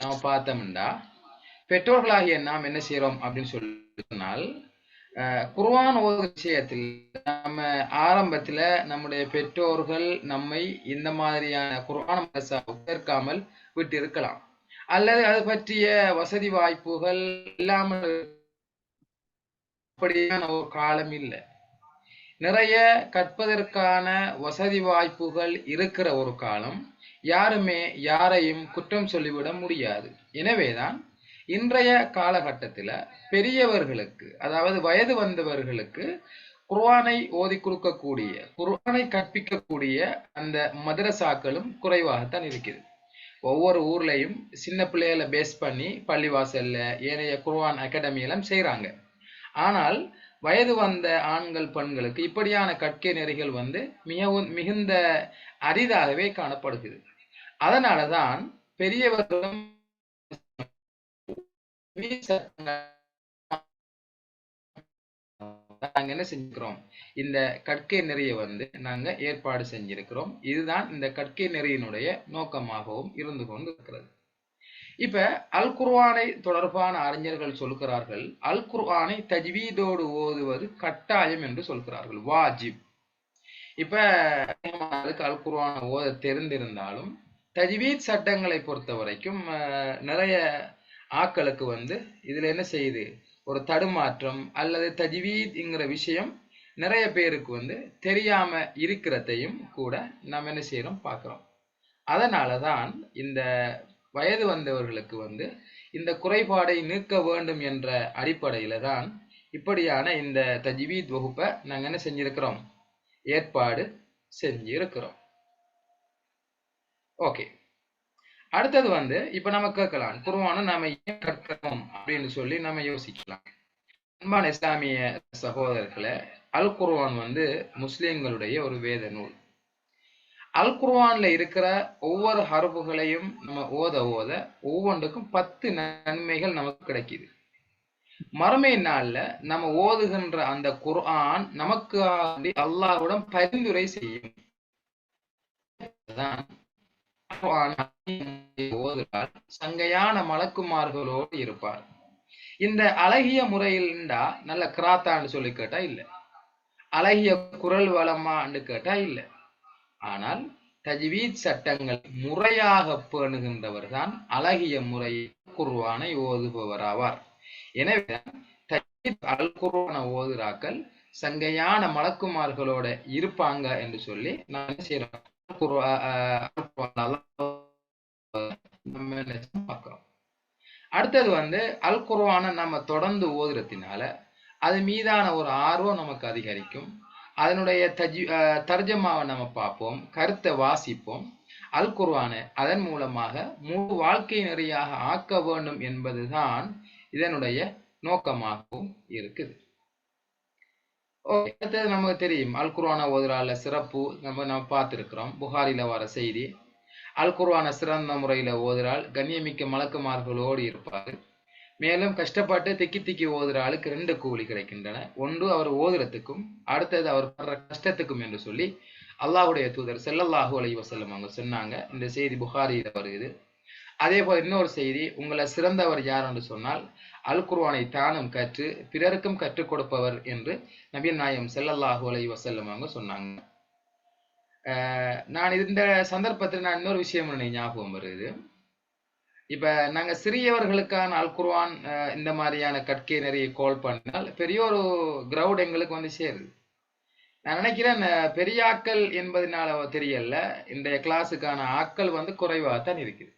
நாம் பார்த்தோம்னா பெற்றோர்களாகிய நாம் என்ன செய்யறோம் அப்படின்னு சொல்லி சொன்னால் குர்ஆன் ஓது விஷயத்தில் நம்ம ஆரம்பத்துல நம்முடைய பெற்றோர்கள் நம்மை இந்த மாதிரியான குர்ஆன் சேர்க்காமல் விட்டு இருக்கலாம். அல்லது அது பற்றிய வசதி வாய்ப்புகள் இல்லாமல் அப்படியான ஒரு காலம் இல்லை. நிறைய கற்பதற்கான வசதி வாய்ப்புகள் இருக்கிற ஒரு காலம் யாருமே யாரையும் குற்றம் சொல்லிவிட முடியாது. எனவேதான் இன்றைய காலகட்டத்தில் பெரியவர்களுக்கு அதாவது வயது வந்தவர்களுக்கு குர்வானை ஓதி கொடுக்கக்கூடிய குர்வானை கற்பிக்கக்கூடிய அந்த மதரசாக்களும் குறைவாகத்தான் இருக்குது ஒவ்வொரு ஊர்லையும் சின்ன பிள்ளைகளை பேஸ் பண்ணி பள்ளிவாசல்ல ஏனைய குர்வான் அகாடமி எல்லாம் செய்யறாங்க ஆனால் வயது வந்த ஆண்கள் பெண்களுக்கு இப்படியான கற்கை நெறிகள் வந்து மிகவும் மிகுந்த அரிதாகவே காணப்படுகிறது. அதனாலதான் பெரியவர்களும் நாங்க என்ன செஞ்சுக்கிறோம் இந்த கற்கை நெறிய வந்து நாங்க ஏற்பாடு செஞ்சிருக்கிறோம். இதுதான் இந்த கற்கை நெறியினுடைய நோக்கமாகவும் இருந்து கொண்டு இருக்கிறது இப்ப அல் குர்வானை தொடர்பான அறிஞர்கள் சொல்கிறார்கள் அல் குர்வானை தஜ்வீதோடு ஓதுவது கட்டாயம் என்று சொல்கிறார்கள் வாஜிப். இப்ப அதுக்கு அல் குர்ஆனை ஓத தெரிந்திருந்தாலும் தஜ்வீத் சட்டங்களை பொறுத்த வரைக்கும் நிறைய ஆக்களுக்கு வந்து இதில் என்ன செய்யுது? ஒரு தடுமாற்றம் அல்லது தஜ்வீத்ங்கிற விஷயம் நிறைய பேருக்கு வந்து தெரியாம இருக்கிறதையும் கூட நாம் என்ன செய்யறோம் அதனால தான் இந்த வயது வந்தவர்களுக்கு வந்து இந்த குறைபாடை நீக்க வேண்டும் என்ற அடிப்படையில தான் இப்படியான இந்த தஜ்வீத் வகுப்பை நாங்கள் என்ன செஞ்சிருக்கிறோம்? ஏற்பாடு செஞ்சிருக்கிறோம். ஓகே அடுத்தது வந்து இப்ப நம்ம கேட்கலாம் குருவான நாம ஏன் கற்கிறோம் அப்படின்னு சொல்லி நம்ம யோசிக்கலாம். அன்பான இஸ்லாமிய சகோதரர்களை அல் குர்வான் வந்து முஸ்லிம்களுடைய ஒரு வேத நூல். அல் குர்வான்ல இருக்கிற ஒவ்வொரு ஹரபுகளையும் நம்ம ஓத ஓத ஒவ்வொன்றுக்கும் பத்து நன்மைகள் நமக்கு கிடைக்குது. மறுமை நாள்ல நம்ம ஓதுகின்ற அந்த குர்ஆன் நமக்கு அல்லாஹ்வுடன் பரிந்துரை செய்யும். ஓதுகிறார் சங்கையான மலக்குமார்களோடு இருப்பார். இந்த அழகிய முறையில்டா நல்ல கிராத்தான்னு சொல்லி கேட்டா இல்ல. அழகிய குரல் வளமான்னு கேட்டா இல்ல. ஆனால் தஜ்வீத் சட்டங்கள் முறையாக பேணுகின்றவர் தான் அழகிய முறையில் குர்வானை ஓதுபவராவார். எனவே தஜ்வீத் அல் குர்வான ஓதுராக்கள் சங்கையான மலக்குமார்களோட இருப்பாங்க என்று சொல்லி நான் செய்யறேன் செய்யறோம் eh, eh, பார்க்கிறோம். அடுத்தது வந்து அல் குர்வானை நம்ம தொடர்ந்து ஓதுறதுனால அது மீதான ஒரு ஆர்வம் நமக்கு அதிகரிக்கும். அதனுடைய தஜி தர்ஜமாவை நம்ம பார்ப்போம் கருத்தை வாசிப்போம். அல் குர்வானை அதன் மூலமாக முழு வாழ்க்கை நிறையாக ஆக்க வேண்டும் என்பதுதான் இதனுடைய நோக்கமாகவும் இருக்குது. அடுத்தது நமக்கு தெரியும். அல் குர்வான ஓதுறால சிறப்பு நம்ம நம்ம பார்த்துருக்கிறோம். புகாரில வர செய்தி. அல் குர்வான சிறந்த முறையில் ஓதுறால் கண்ணியமிக்க மலக்குமார்களோடு இருப்பார். மேலும் கஷ்டப்பட்டு திக்கி திக்கி ஓதுற ஆளுக்கு ரெண்டு கூலி கிடைக்கின்றன. ஒன்று அவர் ஓதுறதுக்கும் அடுத்தது அவர் படுற கஷ்டத்துக்கும் என்று சொல்லி அல்லாஹுடைய தூதர் செல்லல்லாஹு அலி வசல்லம் அவங்க சொன்னாங்க. இந்த செய்தி புகாரியில் வருது அதே போல் இன்னொரு செய்தி உங்களை சிறந்தவர் யார் என்று சொன்னால் அல் குர்வானை தானும் கற்று பிறருக்கும் கற்றுக் கொடுப்பவர் என்று நபியன் நாயம் செல்லல்லாஹு அலை வசல்லம் அவங்க சொன்னாங்க. நான் இந்த சந்தர்ப்பத்தில் நான் இன்னொரு விஷயம் ஞாபகம் வருது. இப்ப நாங்க சிறியவர்களுக்கான அல் குர்வான் இந்த மாதிரியான கற்கை நிறைய கால் பண்ணால் பெரிய ஒரு கிரவுட் எங்களுக்கு வந்து சேருது. நான் நினைக்கிறேன் பெரியாக்கள் என்பதனால தெரியல. இன்றைய கிளாஸுக்கான ஆக்கள் வந்து குறைவாகத்தான் இருக்குது.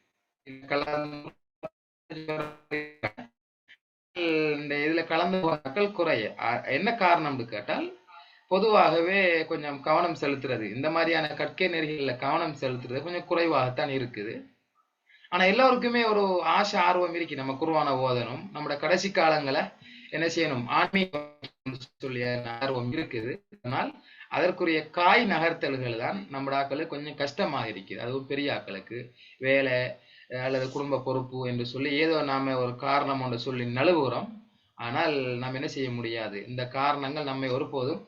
இந்த இதுல கலந்து மக்கள் குறைய என்ன காரணம்னு கேட்டால் பொதுவாகவே கொஞ்சம் கவனம் செலுத்துறது. இந்த மாதிரியான கற்கை நெறிகளில் கவனம் செலுத்துறது கொஞ்சம் குறைவாகத்தான் இருக்குது. ஆனா எல்லோருக்குமே ஒரு ஆசை ஆர்வம் இருக்கு. நம்ம குருவான ஓதனும் நம்மளோட கடைசி காலங்களை என்ன செய்யணும்? ஆன்மீக சொல்லிய ஆர்வம் இருக்குது. ஆனால் அதற்குரிய காய் நகர்த்தல்கள் தான் நம்ம ஆக்களுக்கு கொஞ்சம் கஷ்டமாக இருக்குது. அது பெரிய ஆக்களுக்கு. வேலை அல்லது குடும்ப பொறுப்பு என்று சொல்லி ஏதோ நாம ஒரு காரணம் ஒன்று சொல்லி நழுவுகிறோம் ஆனால் நாம் என்ன செய்ய முடியாது? இந்த காரணங்கள் நம்மை ஒருபோதும்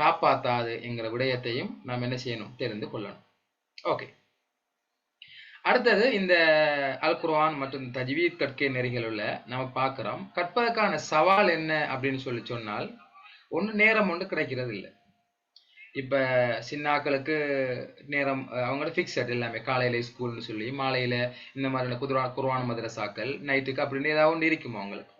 காப்பாத்தாது என்கிற விடயத்தையும் நாம் என்ன செய்யணும்? தெரிந்து கொள்ளணும். ஓகே அடுத்தது இந்த அல் குர்ஆன் மற்றும் தஜ்வீத் கற்கை நெறிகளுள்ள நம்ம பார்க்குறோம். கற்பதற்கான சவால் என்ன அப்படின்னு சொல்லி சொன்னால் ஒன்று நேரம் ஒன்று கிடைக்கிறது இல்லை இப்போ சின்னாக்களுக்கு நேரம் அவங்களோட ஃபிக்ஸட் எல்லாமே காலையில ஸ்கூல்னு சொல்லி மாலையில் இந்த மாதிரியான குதுரா குர்ஆன் மதரசாக்கள் நைட்டுக்கு அப்படின்னு ஏதாவது ஒன்று இருக்குமோ அவங்களுக்கு?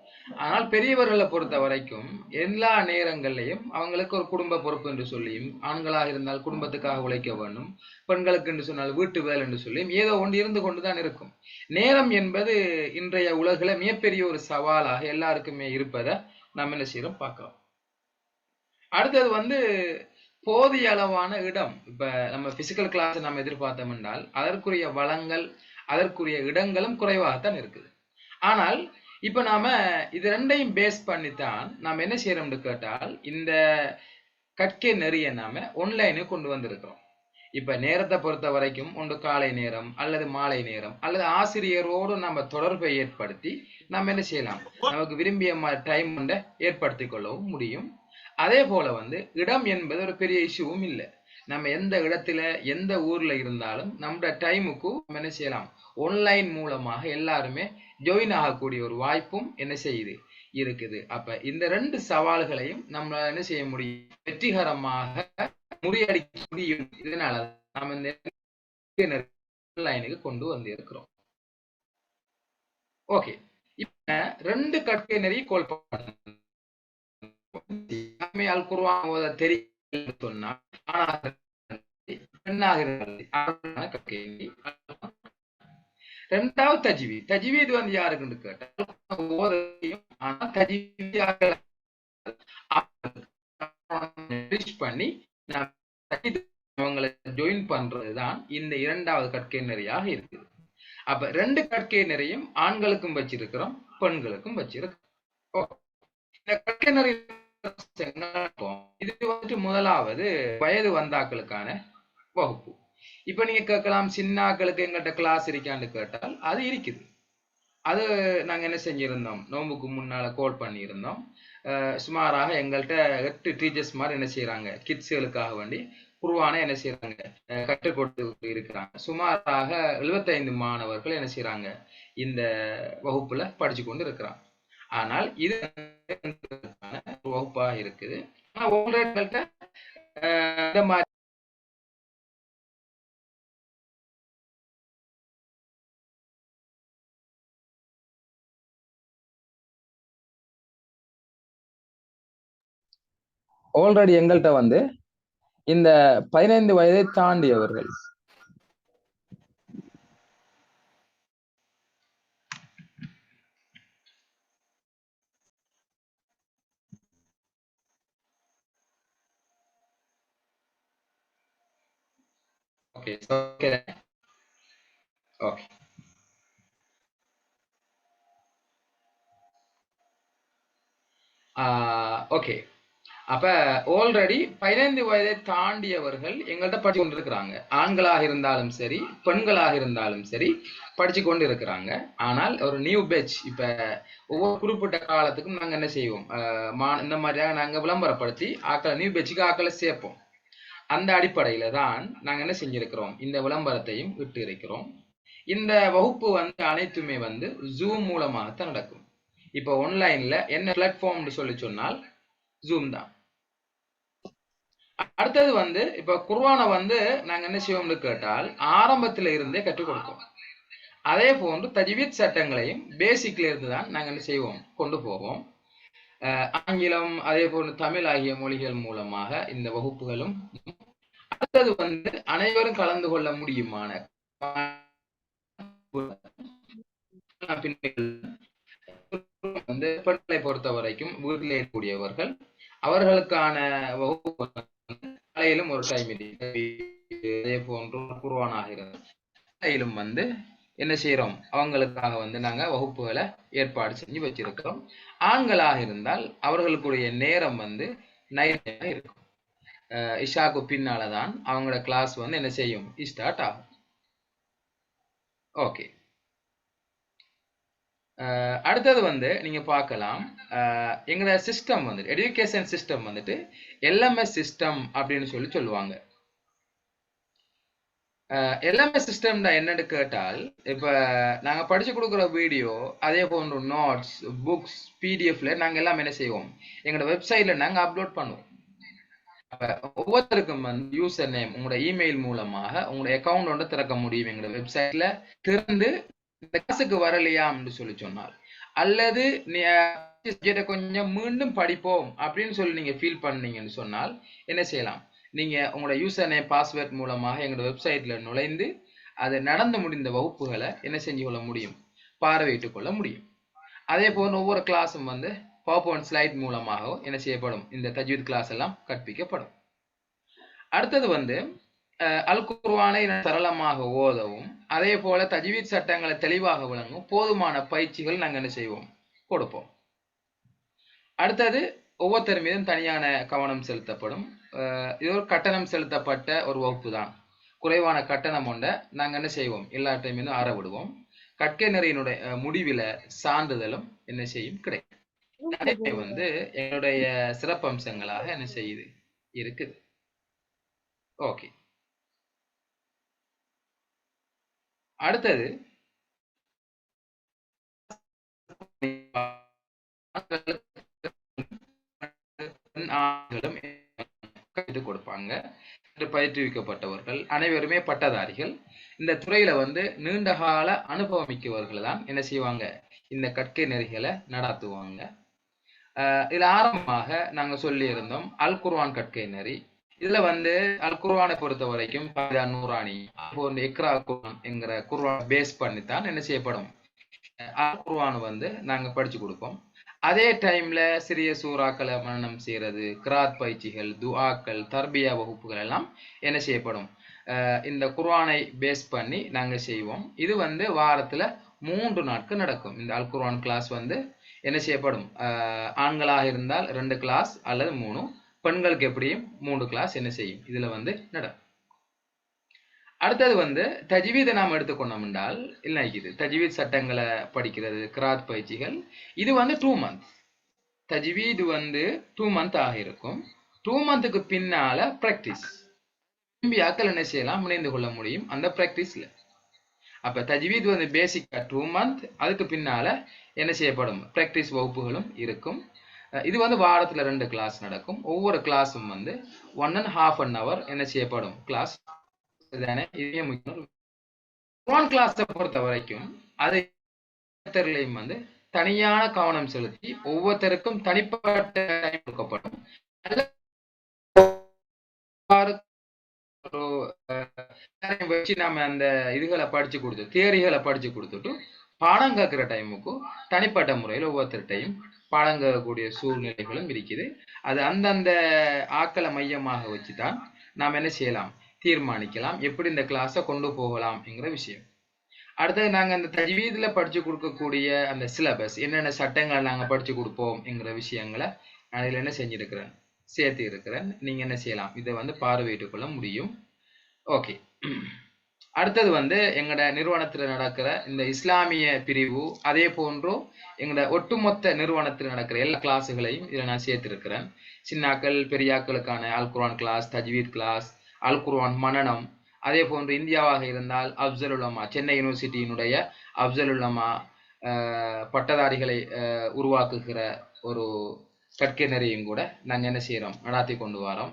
ஆனால் பெரியவர்களை பொறுத்த வரைக்கும் எல்லா நேரங்கள்லையும் அவங்களுக்கு ஒரு குடும்ப பொறுப்பு என்று சொல்லியும் ஆண்களாக இருந்தால் குடும்பத்துக்காக உழைக்க வேண்டும் பெண்களுக்கு என்று சொன்னால் வீட்டு வேலை என்று சொல்லியும் ஏதோ ஒன்று இருந்து கொண்டுதான் இருக்கும். நேரம் என்பது இன்றைய உலகில் மிகப்பெரிய ஒரு சவாலாக எல்லாருக்குமே இருப்பதை நம்ம என்ன செய்யறோம் பார்க்கலாம் அடுத்தது வந்து போதிய அளவான இடம். இப்ப நம்ம பிசிக்கல் கிளாஸ் நம்ம எதிர்பார்த்தோம் என்றால் அதற்குரிய வளங்கள் அதற்குரிய இடங்களும் குறைவாகத்தான் இருக்குது. ஆனால் இப்ப நாம இது ரெண்டையும் பேஸ் பண்ணித்தான் நாம் என்ன செய்யறோம்னு கேட்டால் இந்த கற்கை நெறிய நாம ஒன்லைனுக்கு கொண்டு வந்திருக்கிறோம். இப்ப நேரத்தை பொறுத்த வரைக்கும் ஒன்று காலை நேரம் அல்லது மாலை நேரம் அல்லது ஆசிரியரோடு நம்ம தொடர்பை ஏற்படுத்தி நம்ம என்ன செய்யலாம்? நமக்கு விரும்பிய டைம் ஏற்படுத்திக் கொள்ளவும் முடியும். அதே போல வந்து இடம் என்பது ஒரு பெரிய இஷ்யூவும் இல்லை. நம்ம எந்த இடத்துல எந்த ஊர்ல இருந்தாலும் நம்ம டைமுக்கு நம்ம என்ன செய்யலாம்? ஆன்லைன் மூலமாக எல்லாருமே ஜாயின் ஆகக்கூடிய ஒரு வாய்ப்பும் என்ன செய்யுது? இருக்குது. அப்ப இந்த ரெண்டு சவால்களையும் நம்ம என்ன செய்ய முடியும்? வெற்றிகரமாக முறியடிக்க முடியும். இதனால நம்ம இந்த ஆன்லைனுக்கு கொண்டு வந்து இருக்கிறோம் ஓகே இப்ப ரெண்டு கற்கை நெறி கோல் அல் குருவான் ஓத தெரியல சொன்னா ஆனா பெண்ணாக இருந்தால் ஆணான ரெண்டாவது தஜ்வீத். தஜ்வீத் வந்து யாருக்குன்னு கேட்டால் ஓதையும் ஆனா தஜ்வீத் பண்ணி நான் அவங்களை ஜாயின் பண்றதுதான் இந்த இரண்டாவது கற்கை நெறியாக இருக்குது. அப்ப ரெண்டு கற்கை நெறியும் ஆண்களுக்கும் வச்சிருக்கிறோம் பெண்களுக்கும் வச்சிருக்கிறோம். இந்த கற்கை நெறி இது வந்துட்டு முதலாவது வயது வந்தாக்களுக்கான வகுப்பு. இப்ப நீங்க கேட்கலாம் சின்னாக்களுக்கு எங்கள்கிட்ட கிளாஸ் இருக்கான்னு கேட்டால் அது இருக்குது. அது நாங்க என்ன செஞ்சிருந்தோம்? நோம்புக்கு முன்னால கோல் பண்ணியிருந்தோம். சுமாராக எங்கள்கிட்ட எட்டு டீச்சர்ஸ் மாதிரி என்ன செய்யறாங்க கிட்ஸுகளுக்காக வேண்டி குருவான என்ன செய்யறாங்க கற்றுக் கொடுத்து இருக்கிறாங்க. சுமாராக 75 மாணவர்கள் என்ன செய்யறாங்க இந்த வகுப்புல படிச்சு கொண்டு இருக்கிறாங்க. ஆனால் இது வகுப்பாக இருக்குது. ஆனா உங்கள்கிட்ட இந்த மாதிரி ஆல்ரெடி எங்கள்கிட்ட வந்து இந்த பதினைந்து வயதை தாண்டியவர்கள் ஓகே ஓகே ஓகே அப்ப ஆல்ரெடி பதினைந்து வயதை தாண்டியவர்கள் எங்கள்கிட்ட படிச்சு கொண்டு இருக்கிறாங்க ஆண்களாக இருந்தாலும் சரி பெண்களாக இருந்தாலும் சரி படிச்சு கொண்டு இருக்கிறாங்க ஆனால் ஒரு நியூ பேட்ச் இப்ப ஒவ்வொரு குறிப்பிட்ட காலத்துக்கும் நாங்க என்ன செய்வோம்? மா- இந்த மாதிரியாக நாங்க விளம்பரப்படுத்தி ஆக்களை நியூ பேட்சுக்கு ஆக்களை சேர்ப்போம். அந்த அடிப்படையில தான் நாங்க என்ன செஞ்சிருக்கிறோம்? இந்த விளம்பரத்தையும் விட்டு இருக்கிறோம் இந்த வகுப்பு வந்து அனைத்துமே வந்து ஜூம் மூலமாகத்தான் நடக்கும். இப்போ ஆன்லைன்ல என்ன பிளாட்ஃபார்ம்னு சொல்லி சொன்னால் ஜூம் தான். அடுத்தது வந்து இப்போ குர்வானை வந்து நாங்க என்ன செய்வோம்னு கேட்டால் ஆரம்பத்துல இருந்தே கற்றுக் கொடுப்போம். அதே போன்று தஜ்வீத் சட்டங்களையும் பேசிக்ல இருந்து தான் நாங்க என்ன செய்வோம்? கொண்டு போவோம். ஆங்கிலம் அதே போன்று தமிழ் ஆகிய மொழிகள் மூலமாக இந்த வகுப்புகளும் அடுத்தது வந்து அனைவரும் கலந்து கொள்ள முடியுமான வந்து பெண்களை பொறுத்த வரைக்கும் வீட்டில் இருக்கக்கூடியவர்கள் அவர்களுக்கான வகுப்பு காலையிலும் ஒரு டைம் அதே போன்று குருவானாக இருந்தாலும் வந்து என்ன செய்யறோம் அவங்களுக்காக வந்து நாங்க வகுப்புகளை ஏற்பாடு செஞ்சு வச்சிருக்கிறோம். ஆண்களாக இருந்தால் அவர்களுக்குரிய நேரம் வந்து நைட் இருக்கும். இஷாக்கு பின்னால தான் அவங்களோட கிளாஸ் வந்து என்ன செய்யும்? ஸ்டார்ட் ஆகும். ஓகே அடுத்தது வந்து நீங்க பார்க்கலாம். எங்களோட சிஸ்டம் வந்துட்டு எஜுகேஷன் சிஸ்டம் வந்துட்டு எல்எம்எஸ் சிஸ்டம் அப்படின்னு சொல்லி சொல்லுவாங்க. எல்லாமே சிஸ்டம்டா என்னன்னு கேட்டால் இப்ப நாங்க படிச்சு கொடுக்குற வீடியோ அதே போன்ற நோட்ஸ் புக்ஸ் பிடிஎஃப்ல நாங்க எல்லாம் என்ன செய்வோம்? எங்களோட வெப்சைட்ல நாங்க அப்லோட் பண்ணுவோம். ஒவ்வொருத்தருக்கும் வந்து யூசர் நேம் உங்களோட இமெயில் மூலமாக உங்களோட அக்கௌண்ட் ஒன்று திறக்க முடியும். எங்களோட வெப்சைட்ல திறந்து இந்த கிளாஸுக்கு வரலையாம்னு சொல்லி சொன்னால் அல்லது நீ கொஞ்சம் மீண்டும் படிப்போம் அப்படின்னு சொல்லி நீங்க ஃபீல் பண்ணீங்கன்னு சொன்னால் என்ன செய்யலாம்? நீங்க உங்களோட யூசர் நேம் பாஸ்வேர்ட் மூலமாக எங்களோட வெப்சைட்ல நுழைந்து அது நடந்து முடிந்த வகுப்புகளை என்ன செஞ்சு கொள்ள முடியும்? பார்வையிட்டு கொள்ள முடியும். அதே போல ஒவ்வொரு கிளாஸும் வந்து பவர் ஸ்லைட் மூலமாகவும் என்ன செய்யப்படும்? இந்த தஜ்வீத் கிளாஸ் எல்லாம் கற்பிக்கப்படும். அடுத்தது வந்து அல் குர்வானை சரளமாக ஓதவும் அதே போல தஜ்வீத் சட்டங்களை தெளிவாக விளங்கும் போதுமான பயிற்சிகள் நாங்கள் என்ன செய்வோம்? கொடுப்போம். அடுத்தது ஒவ்வொருத்தர் மீதும் தனியான கவனம் செலுத்தப்படும். இது ஒரு கட்டணம் செலுத்தப்பட்ட ஒரு வகுப்பு தான் குறைவான கட்டணம் கொண்ட நாங்கள் என்ன செய்வோம்? எல்லா டைமும் ஆற விடுவோம். கற்கை நிறையினுடைய முடிவில சான்றிதழும் என்ன செய்யும்? கிடைக்கும். வந்து என்னுடைய சிறப்பம்சங்களாக என்ன செய்யுது இருக்குது. ஓகே. அடுத்தது ஆண்களும் இது கொடுப்பாங்க. பயிற்றுவிக்கப்பட்டவர்கள். அனைவருமே பட்டதாரிகள். இந்த துறையில வந்து நீண்ட கால அனுபவமிக்கவர்கள் தான் என்ன செய்வாங்க? இந்த கற்கை நெறிகளை நடாத்துவாங்க. இதுல ஆரம்பமாக நாங்க சொல்லி இருந்தோம் அல் குர்வான் கற்கை நெறி. இதுல வந்து அல் குர்வானை பொறுத்த வரைக்கும் நூறானி போன்ற எக்ரா குர்வான் என்கிற குர்வான் பேஸ் பண்ணி தான் என்ன செய்யப்படும்? அல் குர்வான் வந்து நாங்க படிச்சு கொடுப்போம். அதே டைம்ல சிறிய சூறாக்களை மனநம் செய்யறது கிராத் பயிற்சிகள் துஆக்கள் தர்பியா வகுப்புகள் எல்லாம் என்ன செய்யப்படும்? இந்த குர்ஆனை பேஸ் பண்ணி நாங்கள் செய்வோம். இது வந்து வாரத்தில் மூன்று நாட்கள் நடக்கும். இந்த அல் குர்ஆன் கிளாஸ் வந்து என்ன செய்யப்படும்? ஆண்களாக இருந்தால் ரெண்டு கிளாஸ் அல்லது மூணு. பெண்களுக்கு எப்படியும் மூன்று கிளாஸ் என்ன செய்யும்? இதில் வந்து நடக்கும் அடுத்தது வந்து தஜ்வீதை நாம் எடுத்துக்கொண்டோம் என்றால் இல்லை இது தஜ்வீத் சட்டங்களை படிக்கிறது கிராத் பயிற்சிகள் இது வந்து டூ மந்த் தஜ்வீது வந்து டூ மந்த் ஆகிருக்கும் டூ மந்த்துக்கு பின்னால ப்ராக்டிஸ் விரும்பியாக்கள் என்ன செய்யலாம்? இணைந்து கொள்ள முடியும் அந்த ப்ராக்டிஸ்ல அப்ப தஜ்வீத் வந்து பேசிக்கா டூ மந்த் அதுக்கு பின்னால என்ன செய்யப்படும்? ப்ராக்டிஸ் வகுப்புகளும் இருக்கும். இது வந்து வாரத்துல ரெண்டு கிளாஸ் நடக்கும். ஒவ்வொரு கிளாஸும் வந்து one and half an hour என்ன செய்யப்படும்? கிளாஸ் தானே? கிளாஸை பொறுத்த வரைக்கும் அதை வந்து தனியான கவனம் செலுத்தி ஒவ்வொருத்தருக்கும் தனிப்பட்ட டைம் கொடுக்கப்படும். வச்சு நம்ம அந்த இதுகளை படிச்சு கொடுத்து தியரிகளை படிச்சு கொடுத்துட்டு பாடம் கேட்கிற டைமுக்கும் தனிப்பட்ட முறையில் ஒவ்வொருத்தர்கிட்டையும் பாடம் கேட்கக்கூடிய சூழ்நிலைகளும் இருக்குது. அது அந்தந்த ஆக்களை மையமாக வச்சுதான் நாம் என்ன செய்யலாம்? தீர்மானிக்கலாம். எப்படி இந்த கிளாஸை கொண்டு போகலாம்ங்கிற விஷயம். அடுத்தது நாங்கள் இந்த தஜ்வீதில் படித்து கொடுக்கக்கூடிய அந்த சிலபஸ் என்னென்ன சட்டங்களை நாங்கள் படித்து கொடுப்போம்ங்கிற விஷயங்களை நான் இதில் என்ன செஞ்சுருக்கிறேன்? சேர்த்து இருக்கிறேன். நீங்கள் என்ன செய்யலாம்? இதை வந்து பார்வையிட்டு கொள்ள முடியும். ஓகே அடுத்தது வந்து எங்களோட நிறுவனத்தில் நடக்கிற இந்த இஸ்லாமிய பிரிவு அதே போன்றும் எங்களோட ஒட்டுமொத்த நிறுவனத்தில் நடக்கிற எல்லா கிளாஸுகளையும் இதில் நான் சேர்த்துருக்கிறேன். சின்னாக்கள் பெரியாக்களுக்கான அல்குரான் கிளாஸ் தஜ்வீத் கிளாஸ் அல் குர்வான் மனநம். அதே போன்று இந்தியாவாக இருந்தால் அப்சல் உலமா சென்னை யூனிவர்சிட்டியினுடைய அப்சல் உலமா பட்டதாரிகளை உருவாக்குகிற ஒரு கற்கை கூட நாங்கள் என்ன செய்கிறோம் நடாத்தி கொண்டு வரோம்.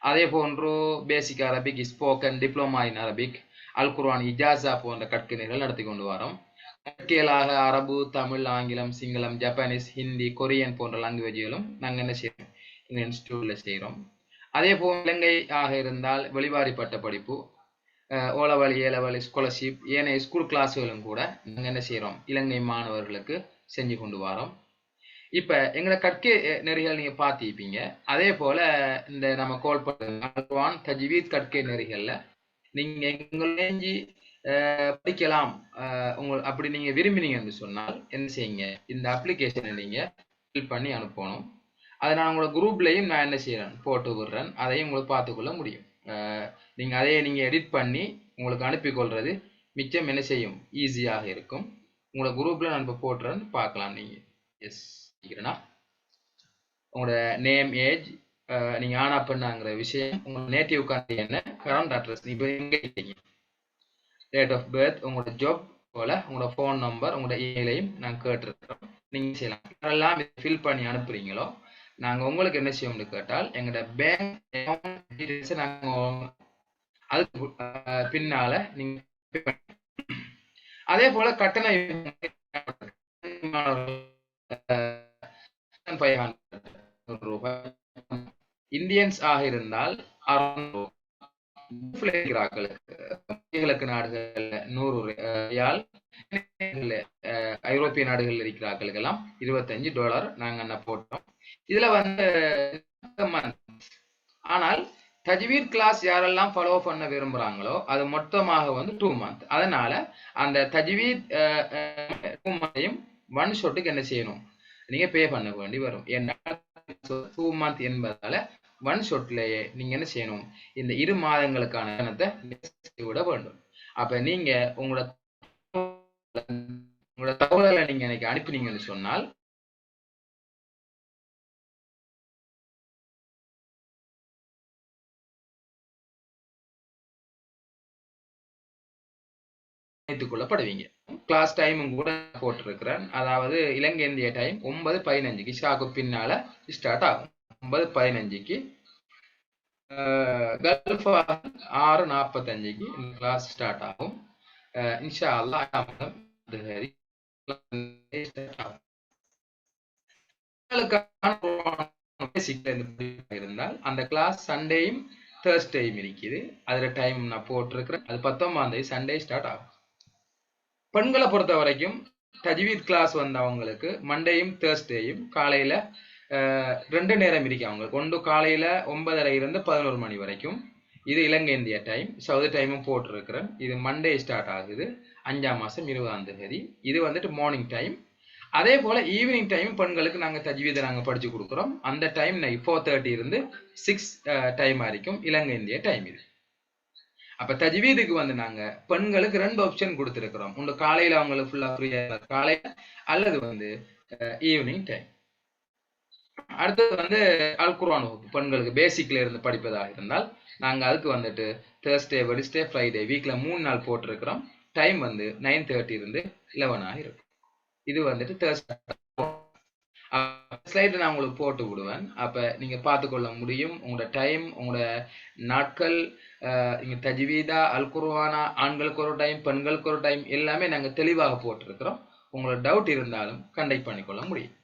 அதே போன்று basic Arabic spoken diploma in Arabic அல் குர்வான் இஜாசா போன்ற கற்கை நடத்தி கொண்டு வரோம். கற்கைகளாக அரபு தமிழ் ஆங்கிலம் சிங்களம் ஜப்பானீஸ் ஹிந்தி கொரியன் போன்ற லாங்குவேஜ்களும் நாங்கள் என்ன செய்யறோம் எங்கள் இன்ஸ்டியூட்ல செய்கிறோம் அதே போல் இலங்கை ஆக இருந்தால் வெளிவாரி பட்ட படிப்பு ஓலவழி ஏலவழி ஸ்காலர்ஷிப் ஏனைய ஸ்கூல் கிளாஸுகளும் கூட நாங்கள் என்ன செய்கிறோம் இலங்கை மாணவர்களுக்கு செஞ்சு கொண்டு வரோம். இப்போ எங்களை கற்கை நெறிகள் நீங்கள் பார்த்துப்பீங்க அதே போல் இந்த நம்ம கோல் பண்ணுவான் தஜ்வீத் கற்கை நெறிகளில் நீங்கள் எங்களேஞ்சி படிக்கலாம். உங்கள் அப்படி நீங்கள் விரும்பினீங்கன்னு சொன்னால் என்ன செய்யுங்க? இந்த அப்ளிகேஷனை நீங்கள் ஃபில் பண்ணி அனுப்பணும். அதை நான் உங்களோட குரூப்லேயும் நான் என்ன செய்கிறேன் போட்டு விடுறேன். அதையும் உங்களுக்கு பார்த்துக்கொள்ள முடியும். நீங்கள் அதையே நீங்கள் எடிட் பண்ணி உங்களுக்கு அனுப்பி கொள்வது மிச்சம் என்ன செய்யும்? ஈஸியாக இருக்கும். உங்களோட குரூப்பில் நான் இப்போ போட்டுறேன் பார்க்கலாம் நீங்கள் எஸ் இருக்கிறேன்னா உங்களோட நேம் ஏஜ் நீங்கள் ஆனா பண்ணாங்கிற விஷயம் உங்களோட நேட்டிவ் கண்ட்ரி என்ன கரண்ட் அட்ரஸ் இப்போ எங்கே இருக்கீங்க? டேட் ஆஃப் பர்த் உங்களோட ஜாப் போல உங்களோட ஃபோன் நம்பர் உங்களோட இமெயிலையும் நாங்கள் கேட்டுருக்கிறோம். நீங்கள் செய்யலாம். எல்லாம் ஃபில் பண்ணி அனுப்புறீங்களோ நாங்கள் உங்களுக்கு என்ன செய்வோம்னு கேட்டால் எங்களோட பேங்க் டீடைல்ஸை நாங்கள் அதுக்கு பின்னால நீங்க அதே போல கட்டண இந்தியன்ஸ் ஆக இருந்தால் இருக்கிறார்களுக்கு கிழக்கு நாடுகள்ல நூறு ஐரோப்பிய நாடுகள் ஐரோப்பிய எல்லாம் இருக்கிறார்களுக்கெல்லாம் இருபத்தஞ்சு டாலர் நாங்க என்ன போட்டோம் இதுல வந்து ஆனால் தஜ்வீத் கிளாஸ் யாரெல்லாம் ஃபாலோ பண்ண விரும்புறாங்களோ அது மொத்தமாக வந்து டூ மந்த் அதனால அந்த தஜ்வீத் டூ மந்தையும் ஒன் ஷோட்டுக்கு என்ன செய்யணும்? நீங்க பே பண்ண வேண்டி வரும். ஏன்னா டூ மந்த் என்பதால ஒன் ஷோட்லயே நீங்க என்ன செய்யணும்? இந்த இரு மாதங்களுக்கான கணத்தை விட வேண்டும். அப்ப நீங்க உங்களோட உங்களோட தகவலை நீங்க எனக்கு அனுப்பினீங்கன்னு சொன்னால் இணைத்துக் கொள்ளப்படுவீங்க கிளாஸ் டைமும் கூட போட்டிருக்கிறேன். அதாவது இலங்கை இந்திய டைம் ஒன்பது பதினஞ்சுக்கு ஷாக்கு பின்னால ஸ்டார்ட் ஆகும். ஒன்பது பதினஞ்சுக்கு கல்ஃப் ஆறு நாற்பத்தஞ்சுக்கு இந்த கிளாஸ் ஸ்டார்ட் ஆகும். இன்ஷா அல்லா இருந்தால் அந்த கிளாஸ் சண்டேயும் தேர்ஸ்டேயும் இருக்குது. அதில் டைம் நான் போட்டிருக்கிறேன். அது பத்தொன்பதாம் தேதி சண்டே ஸ்டார்ட் ஆகும். பெண்களை பொறுத்த வரைக்கும் தஜ்வீத் கிளாஸ் வந்தவங்களுக்கு மண்டேயும் தேர்ஸ்டேயும் காலையில் ரெண்டு நேரம் இருக்கு அவங்களுக்கு. ஒன்று காலையில் ஒன்பதரை இருந்து பதினோரு மணி வரைக்கும். இது இலங்கை இந்திய டைம் சவுதி டைமும் போட்டிருக்கிறேன். இது மண்டே ஸ்டார்ட் ஆகுது. அஞ்சாம் மாதம் இருபதாம் தேதி. இது வந்துட்டு மார்னிங் டைம் அதே போல் ஈவினிங் டைம் பெண்களுக்கு நாங்கள் தஜ்வீதை நாங்கள் படித்து கொடுக்குறோம். அந்த டைம் ஃபோர் தேர்ட்டி இருந்து சிக்ஸ் டைம் வரைக்கும் இலங்கை இந்திய டைம் இது. அப்ப தஜ்வீதுக்கு வந்து நாங்க பெண்களுக்கு ரெண்டு ஆப்ஷன் கொடுத்துருக்கிறோம். ஒன்று காலையில அவங்களுக்கு ஃபுல்லா ஃப்ரீயா காலையில அல்லது வந்து ஈவினிங் டைம் அடுத்தது வந்து அல் குர்ஆன் வகுப்பு. பெண்களுக்கு பேசிக்ல இருந்து படிப்பதாக இருந்தால் நாங்க அதுக்கு வந்துட்டு தேர்ஸ்டே வெடிஸ்டே ஃப்ரைடே வீக்ல மூணு நாள் போட்டிருக்கிறோம். டைம் வந்து நைன் தேர்ட்டி இருந்து லெவன் ஆகிருக்கும் இது வந்துட்டு தேர்ஸ்டே ஸ்லைடு நான் உங்களுக்கு போட்டு விடுவேன். அப்போ நீங்கள் பார்த்துக்கொள்ள முடியும். உங்களோட டைம் உங்களோட நாட்கள் நீங்கள் தஜ்வீதா அல் குருவானா ஆண்களுக்கு ஒரு டைம் பெண்களுக்கு ஒரு டைம் எல்லாமே நாங்கள் தெளிவாக போட்டிருக்கிறோம். உங்களோட டவுட் இருந்தாலும் கண்டக்ட் பண்ணிக்கொள்ள முடியும்.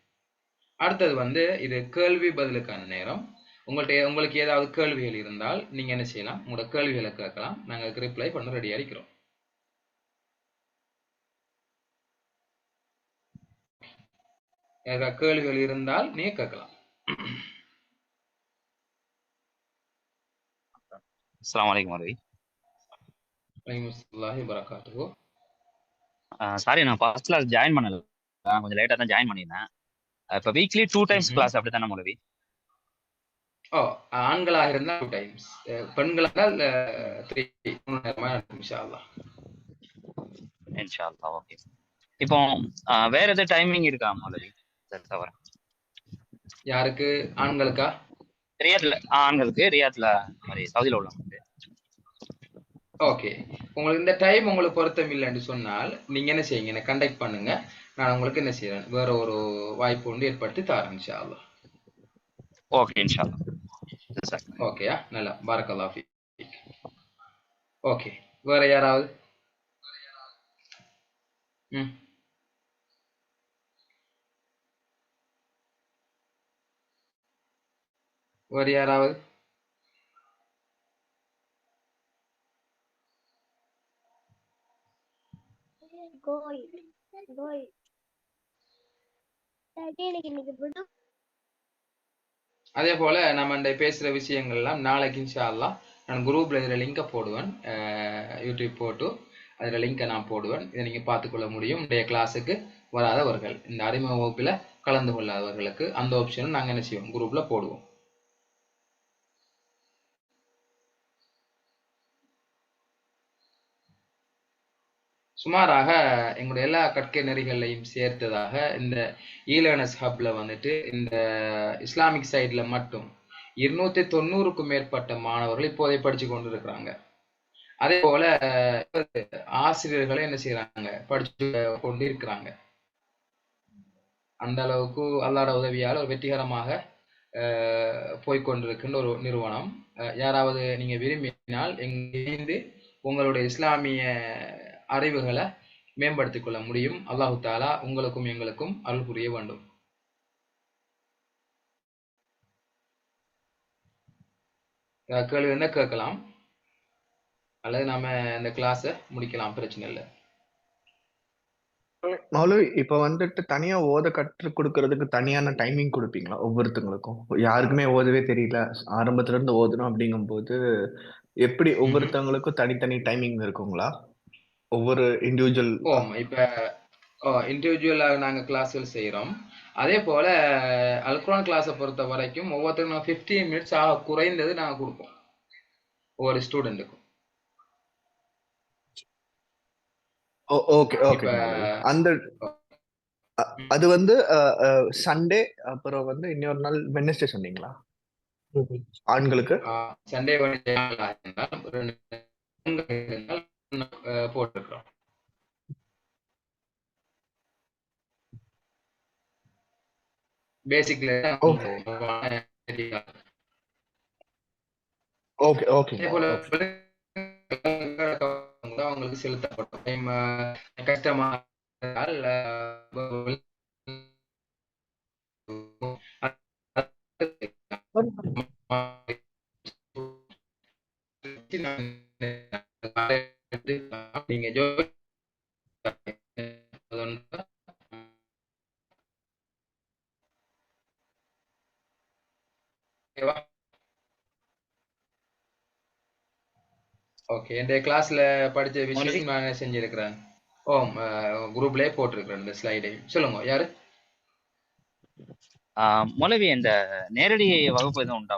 அடுத்தது வந்து இது கேள்வி பதிலுக்கான நேரம். உங்கள்கிட்ட உங்களுக்கு ஏதாவது கேள்விகள் இருந்தால் நீங்கள் என்ன செய்யலாம்? உங்களோட கேள்விகளை கேட்கலாம். நாங்கள் அதுக்கு ரிப்ளை பண்ண ரெடியாக இருக்கிறோம். கேள்விகள் இருந்தால் நீங்க கேட்கலாம். அஸ்ஸலாமு அலைக்கும் மருவி. சாரி நான் ஃபர்ஸ்ட் கிளாஸ் ஜாயின் பண்ணல. கொஞ்சம் லேட்டாக தான் ஜாயின் பண்ணியிருந்தேன். இப்போ வீக்லி டூ டைம்ஸ். கிளாஸ் அப்படி தானே மருவி? ஓ ஆண்களாக இருந்தால் டூ டைம்ஸ் பெண்களாக த்ரீ இன்ஷா அல்லா ஓகே இப்போ வேற எதாவது டைமிங் இருக்கா மௌலவி சரி தவிர யாருக்கு? ஆண்களுக்கா? ரியாத்ல ஆண்களுக்கு. ரியாத்ல மாதிரி சவுதியில் உள்ளவங்களுக்கு. ஓகே. உங்களுக்கு இந்த டைம் உங்களுக்கு பொருத்தம் இல்லைன்னு சொன்னால் நீங்க என்ன செய்யுங்க? என்ன கண்டக்ட் பண்ணுங்க. நான் உங்களுக்கு என்ன செய்யறேன் வேற ஒரு வாய்ப்பு ஒன்று ஏற்படுத்தி தரேன் இன்ஷா அல்லாஹ் ஓகே இன்ஷா அல்லா சரி ஓகேயா நல்லா. பாரக்கல்லா ஓகே. வேற யாராவது? ம். வேற யாராவது. அதே போல நம்ம இந்த பேசுற விஷயங்கள் எல்லாம் நாளைக்கு இன்ஷா நான் குரூப்ல இதுல லிங்கை போடுவேன். யூடியூப் போட்டு அதுல லிங்கை நான் போடுவேன். இதை நீங்க பார்த்துக்கொள்ள முடியும். இன்றைய கிளாஸுக்கு வராதவர்கள். இந்த அறிமுக வகுப்புல கலந்து கொள்ளாதவர்களுக்கு அந்த ஆப்ஷனும் நாங்க என்ன செய்வோம்? குரூப்ல போடுவோம். சுமாராக எங்களுடைய எல்லா கற்கை நெறிகளையும் சேர்த்ததாக இந்த ஈலேர்னஸ் ஹப்ல வந்துட்டு இந்த இஸ்லாமிக் சைடுல மட்டும் இருநூத்தி தொண்ணூறுக்கும் மேற்பட்ட மாணவர்கள் இப்போதை படிச்சு கொண்டு இருக்கிறாங்க அதே போல ஆசிரியர்களை என்ன செய்யறாங்க படிச்சு கொண்டு இருக்கிறாங்க அந்த அளவுக்கு அல்லாட உதவியால் ஒரு வெற்றிகரமாக அஹ், ஒரு நிறுவனம். அஹ், யாராவது நீங்க விரும்பினால் இணைந்து உங்களுடைய இஸ்லாமிய அறிவுகளை மேம்படுத்திக் கொள்ள முடியும். அல்லாஹு தாலா உங்களுக்கும் எங்களுக்கும் அருள் புரிய வேண்டும். கேள்வி என்ன கேட்கலாம்? அல்லது நாம இந்த கிளாஸை முடிக்கலாம் பிரச்சனை இல்லை. மௌலவி இப்ப வந்துட்டு தனியா ஓத கற்றுக் கொடுக்கறதுக்கு தனியான டைமிங் கொடுப்பீங்களா? ஒவ்வொருத்தங்களுக்கும். யாருக்குமே ஓதவே தெரியல. ஆரம்பத்துல இருந்து ஓதணும் அப்படிங்கும்போது எப்படி ஒவ்வொருத்தவங்களுக்கும் தனித்தனி டைமிங் இருக்குங்களா? ஒவ்வொரு இண்டிவிஜுவல் ஓம் இப்போ இண்டிவிஜுவலாக நாங்கள் கிளாஸ்கள் செய்கிறோம் அதே போல் அல்குரான் கிளாஸை பொறுத்த வரைக்கும் ஒவ்வொருத்தருக்கும் ஃபிஃப்டீன் மினிட்ஸ் ஆக குறைந்தது நாங்கள் கொடுப்போம். ஒவ்வொரு ஸ்டூடெண்ட்டுக்கும் ஓகே ஓகே இப்ப- அந்த அது வந்து சண்டே அப்புறம் வந்து இன்னொரு நாள் வெனஸ்டே சொன்னீங்களா? ஆண்களுக்கு? சண்டே பேசிக்ல. ஓகே ஓகே அதே போல அவங்களுக்கு செலுத்தப்படும் டைம் கஷ்டமா இந்த கிளாஸ்ல படிச்ச விஷயம் நான் செஞ்சிருக்கிறேன். ஓ குரூப்லயே போட்டிருக்கிறேன் இந்த ஸ்லைடை. சொல்லுங்க யாரு? மௌலவி இந்த நேரடி வகுப்பு எதுவும் உண்டா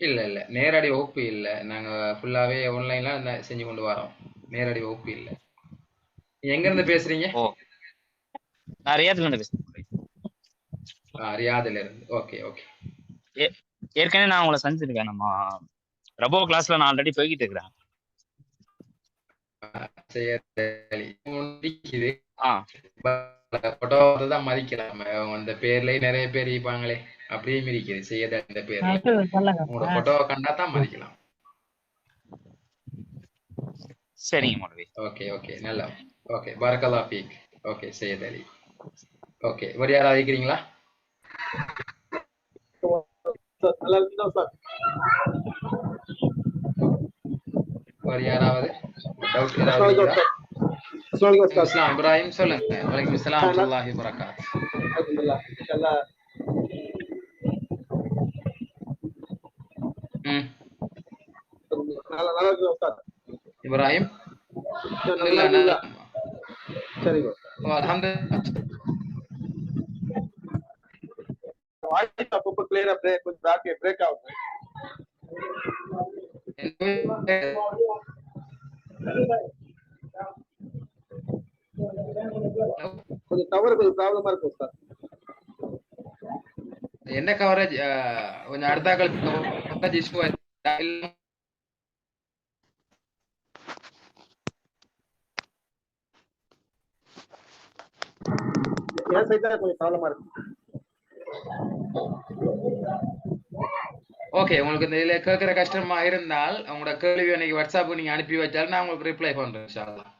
இல்ல இல்ல. நேரடி வகுப்பு இல்ல. நாங்க ஃபுல்லாவே ஆன்லைன்ல செஞ்சு கொண்டு வரோம். நேரடி வகுப்பு இல்ல. எங்க இருந்து பேசுறீங்க? நான் ரியாத்ல இருந்து பேசுறேன் ரியாதுல இருந்து ஓகே ஓகே. ஏற்கனவே நான் உங்களை சந்திச்சிருக்கேன். நம்ம ரபோ கிளாஸ்ல நான் ஆல்ரெடி போய்கிட்டு இருக்கிறேன். போட்டோ தான் மதிக்கலாம். அவங்க அந்த பேர்லயே நிறைய பேர் இருப்பாங்களே. அப்படியே மிதிக்குது. செய்யத இந்த பேர்ல உங்களோட போட்டோவை கண்டா தான் மதிக்கலாம். சரிங்க மௌலவி ஓகே ஓகே. நல்லா. ஓகே பரக்கல்லா பீக் ஓகே சையத் அலி ஓகே வேறு யாராவது இருக்கிறீங்களா? வேறு யாராவது டவுட் ஏதாவது இருக்குதா? இஸ்லாம் இப்ராஹிம் சொல்லுங்க வலைக்கும் இஸ்லாம் வரஹ்மத்துல்லாஹி வரகாத் ம் இப்ராஹிம் அல்ஹம்துலில்லாஹ் நல்லா சரி ஓ, அல்ஹம்துலில்லாஹ் வாய்ஸ் அப்பப்போ கிளியரா பிரேக் கொஞ்சம் பேக் பிரேக் ஆகுது கொஞ்சம் டவர் கொஞ்சம் ப்ராப்ளமா இருக்கும் சார் என்ன கவரேஜ் கொஞ்சம் அடுத்தாக்கள் கவரேஜ் இஷ்யூ என் கொஞ்சம் ப்ராப்ளமா இருக்கு. ஓகே உங்களுக்கு இந்த இதுல கேட்குற கஷ்டமா இருந்தால் உங்களோட கேள்வி அன்னைக்கு வாட்ஸ்அப் நீங்க அனுப்பி வச்சாலும் நான் உங்களுக்கு ரிப்ளை பண்றேன் இன்ஷா அல்லாஹ்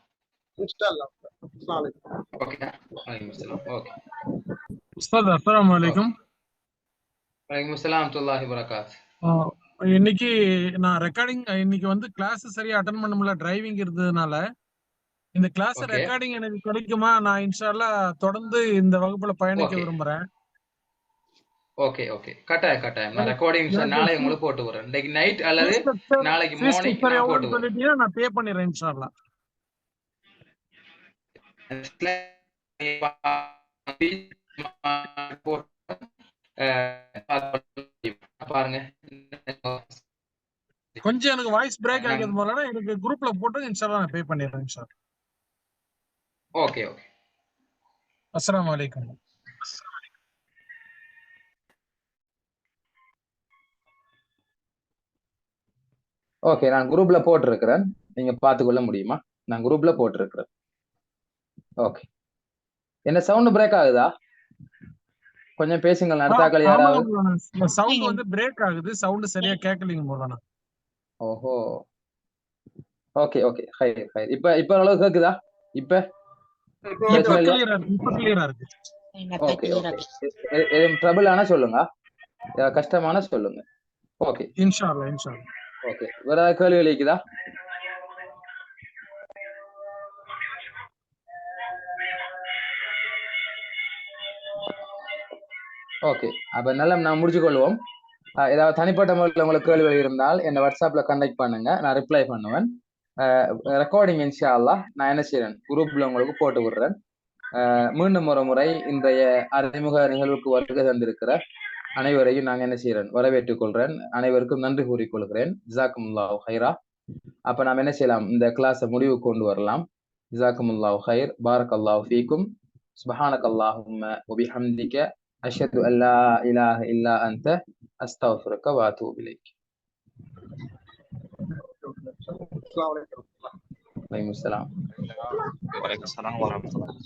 இன்ஸ்டா அல்லாஹ் அஸ்ஸலாமு. அலைக்கும் ஓகே ஓகே உஸ்தாத் வலைக்கும் வரகாத் ஆஹ் இன்னைக்கு நான் ரெக்கார்டிங் இன்னைக்கு வந்து கிளாஸ் சரியா அட்டன் பண்ண முடியல டிரைவிங் இருந்ததுனால. இந்த கிளாஸ். ரெக்கார்டிங் எனக்கு கிடைக்குமா? நான் இன்ஷால்லா தொடர்ந்து இந்த வகுப்புல பயணிக்க. விரும்புறேன். ஓகே ஓகே கட்டாயம் கட்டாயம். நான் ரெக்கார்டிங் எனக்கு நாளை உங்களுக்கு போட்டு வரேன் இன்னைக்கு நைட் அல்லது நாளைக்கு மார்னிங் நான் போட்டு வரேன் நான் பே பண்ணிடுறேன் இன்ஷால்லா பாருங்க. கொஞ்சம் எனக்கு வாய்ஸ் பிரேக் ஆகிறது போலனா எனக்கு குரூப்ல போட்டு இன்ஷால்லா நான் பே பண்ணிடுறேன் இன்ஷால்லா ஓகே ஓகே அஸ்ஸலாமு அலைக்கும். ஓகே நான் குரூப்ல போட்டிருக்கிறேன். நீங்க பார்த்துக்கொள்ள முடியுமா? நான் குரூப்ல போட்டிருக்கிறேன். ஓகே என்ன சவுண்ட் பிரேக் ஆகுதா? கொஞ்சம் பேசுங்கள் நடத்தாக்கள் யாராவது சவுண்ட் வந்து பிரேக் ஆகுது. சவுண்ட் சரியா கேட்கலீங்க மௌலானா ஓஹோ. ஓகே ஓகே ஹை ஹை இப்ப இப்ப அளவு கேக்குதா? இப்ப? ட்ரபிள் ஆனா சொல்லுங்க. கஷ்டமான சொல்லுங்க. ஓகே இன்ஷா அல்லாஹ் இன்ஷா அல்லாஹ் ஓகே வேற ஏதாவது கேள்வி இருக்குதா ஓகே அப்ப நல்ல நான் முடிச்சு கொள்வோம் ஏதாவது தனிப்பட்ட முறையில் உங்களுக்கு கேள்வி இருந்தால் என்னை வாட்ஸ்அப்ல கண்டக்ட் பண்ணுங்க நான் ரிப்ளை பண்ணுவேன் ரெக்கார்டிங் இன்ஷா அல்லாஹ் நான் என்ன செய்யறேன் குரூப்ல உங்களுக்கு போட்டு விடுறேன் மீண்டும் ஒரு முறை இன்றைய அறிமுக நிகழ்வுக்கு வருகை தந்திருக்கிற அனைவரையும் நாங்க என்ன செய்யறேன் வரவேற்றுக் கொள்றேன். அனைவருக்கும் நன்றி கூறிக்கொள்கிறேன் ஜிசாக்குமுல்லாஹ் ஹைரா அப்ப நாம் என்ன செய்யலாம்? இந்த கிளாஸை முடிவு கொண்டு வரலாம். ஜிசாக்குமுல்லாஹ் ஹைர் பாரக் அல்லாஹ் ஃபீக்கும். சுபஹானக் அல்லாஹும்ம வபிஹம்திக அஷ்ஹது அல்லா இலாஹ இல்லா அன்த. அஸ்தக்ஃபிருக்க வ அத்தூபு இலைக். அஸ்ஸலாமு அலைக்கும். வலைக்கும் அஸ்ஸலாம் வலைக்கம் சலாம் வரமத்துல்லாஹ்